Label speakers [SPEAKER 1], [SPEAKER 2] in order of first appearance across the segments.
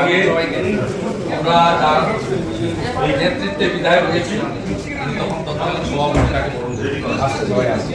[SPEAKER 1] আমরা তার নেতৃত্বে বিধায়ক হয়েছি তিনি তখন তৎকালীন সভাপতি তাকে বরণ করে আসছে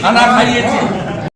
[SPEAKER 2] 拿拿开
[SPEAKER 1] 业绩。